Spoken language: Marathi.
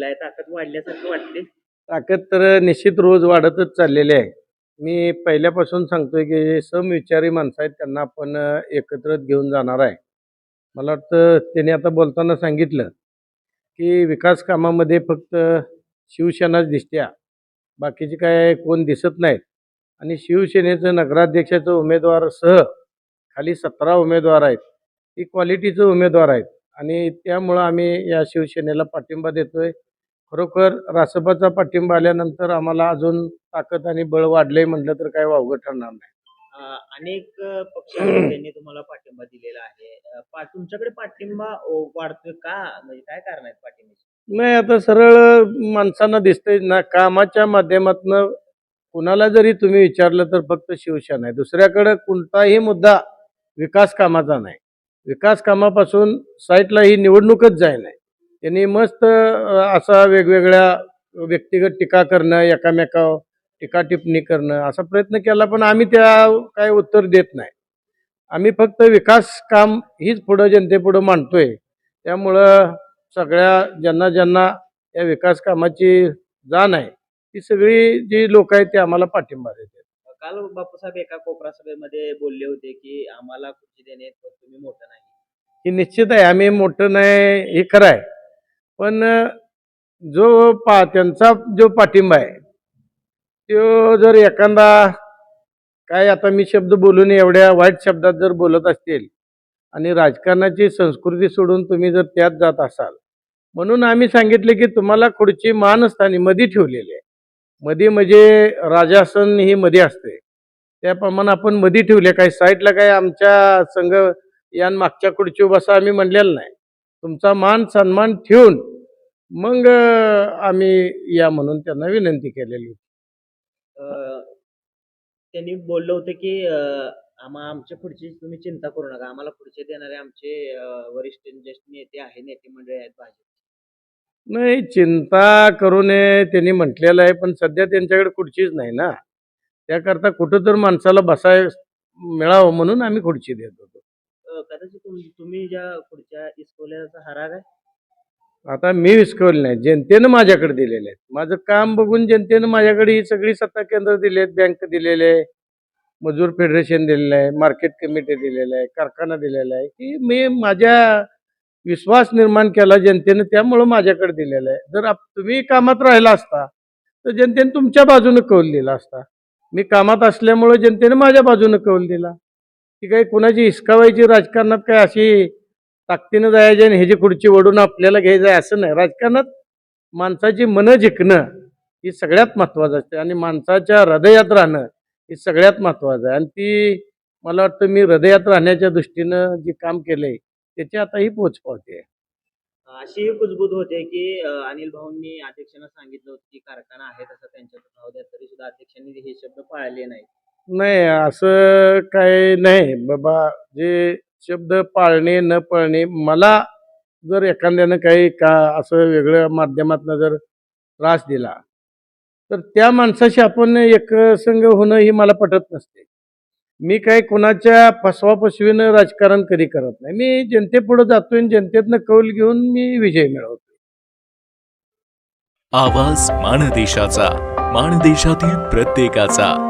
केलेला आहे. ताकद वाढल्यासारखं वाटते ताकद तर निश्चित रोज वाढतच चाललेली आहे. मी पहिल्यापासून सांगतोय की जे समविचारी माणसं आहेत त्यांना आपण एकत्रच घेऊन जाणार आहे. मला वाटतं त्यांनी आता बोलताना सांगितलं की विकास कामामध्ये फक्त शिवसेनाच दिसत्या. बाकीचे काय कोण दिसत नाहीत. आणि शिवसेनेचं नगराध्यक्षाचं उमेदवारसह खाली सतरा उमेदवार आहेत. ती क्वालिटीचे उमेदवार आहेत. आणि त्यामुळं आम्ही या शिवसेनेला पाठिंबा देतोय. खरोखर रासपाचा पाठिंबा आल्यानंतर आम्हाला अजून ताकद आणि बळ वाढले म्हटलं तर काय वावगं ठरणार नाही. अं, अनेक अं, पक्षांनी तुम्हाला पाठिंबा दिलेला आहे. अं, पा- तुमच्याकडे पाठिंबा अं, वाढतोय का? म्हणजे काय कारण आहेत पाठिंब्याचे? नाही आता सरळ माणसांना दिसतंय ना कामाच्या माध्यमातनं कुणाला जरी तुम्ही विचारलं तर फक्त शिवसेना आहे. दुसऱ्याकडे कोणताही मुद्दा विकास कामाचा नाही. विकास कामापासून साईटला ही निवडणूकच जाय नाही. त्यांनी मस्त असा वेगवेगळ्या व्यक्तिगत टीका करणं एकामेकावर टीका टिप्पणी करणं असा प्रयत्न केला पण आम्ही त्या काय उत्तर देत नाही. आम्ही फक्त विकास काम हीच पुढं जनतेपुढं मांडतोय. त्यामुळं सगळ्या ज्यांना ज्यांना या विकास कामाची जाण आहे ती सगळी जी लोक आहेत ते आम्हाला पाठिंबा देतात. काल बापूसाहेब एका कोपरा सभेमध्ये बोलले होते की आम्हाला खुर्ची देणे तुम्ही मोठं नाही. ही निश्चित आहे आम्ही मोठं नाही हे खरं आहे. पण जो पा त्यांचा जो पाठिंबा आहे तो जर एखादा काय आता मी शब्द बोलून एवढ्या वाईट शब्दात जर बोलत असतील आणि राजकारणाची संस्कृती सोडून तुम्ही जर त्यात जात असाल म्हणून आम्ही सांगितले की तुम्हाला खुर्ची मानस्थानी मध्ये ठेवलेली आहे. मध्ये म्हणजे राजासन ही मध्ये असते. त्याप्रमाणे आपण मध्ये ठेवले काही साईडला काय आमच्या संघ यान मागच्या खुर्ची बसा आम्ही म्हणलेलं नाही. तुमचा मान सन्मान ठेवून मग आम्ही या म्हणून त्यांना विनंती केलेली होती. त्यांनी बोललं होतं की आम्हा आमच्या पुढची तुम्ही चिंता करू नका. आम्हाला पुढचे देणारे आमचे वरिष्ठ ज्येष्ठ नेते आहे नेते मंडळी आहेत भाजप. नाही चिंता करू नये त्यांनी म्हटलेलं आहे पण सध्या त्यांच्याकडे खुर्चीच नाही ना. त्याकरता कुठं तर माणसाला बसाय मिळावं म्हणून आम्ही खुर्ची देत होतो. अं, तुम- तुम्ही ज्या पुढच्या इस्कोल्याचा हरार आहे? आता मी विस्कवलं नाही. जनतेनं माझ्याकडे दिलेले आहेत. माझं काम बघून जनतेनं माझ्याकडे ही सगळी सत्ता केंद्र दिले आहेत बँक दिलेले आहे मजूर फेडरेशन दिलेलं आहे मार्केट कमिटी दिलेलं आहे कारखाना दिलेला आहे. की मी माझ्या विश्वास निर्माण केला जनतेनं त्यामुळं माझ्याकडे दिलेलं आहे. जर आप- तुम्ही कामात राहिला असता तर जनतेनं तुमच्या बाजूनं कौल दिला असता. मी कामात असल्यामुळं जनतेनं माझ्या बाजूनं कौल दिला. ती काही कुणाची हिसकावायची राजकारणात काय अशी ताकदीनं जायचे आणि ह्याची खुर्ची ओढून आपल्याला घ्यायचं आहे असं नाही. राजकारणात माणसाची मनं जिंकणं ही सगळ्यात महत्वाचं असते आणि माणसाच्या हृदयात राहणं ही सगळ्यात महत्वाचं आहे. आणि ती मला वाटतं मी हृदयात राहण्याच्या दृष्टीनं जे काम केलंय त्याची आता ही पोच पावते. अशी कुजबूज होते की अनिल भाऊंनी अध्यक्षांना सांगितलं होतं की कारखाना आहे तसं त्यांच्या भाव तरी सुद्धा अध्यक्षांनी हे शब्द पाळले नाही नाही असं काय नाही. बाबा जे शब्द पाळणे न पाळणे मला जर एखाद्यानं काही का असं वेगळ्या माध्यमातनं जर त्रास दिला तर त्या माणसाशी आपण एकसंग होणं ही मला पटत नसते. मी काही कुणाच्या फसवाफसवीनं राजकारण कधी करत नाही. मी जनतेपुढे जातोय आणि जनतेतनं कौल घेऊन मी विजय मिळवतो आवाज माणदेशाचा माणदेशातील प्रत्येकाचा.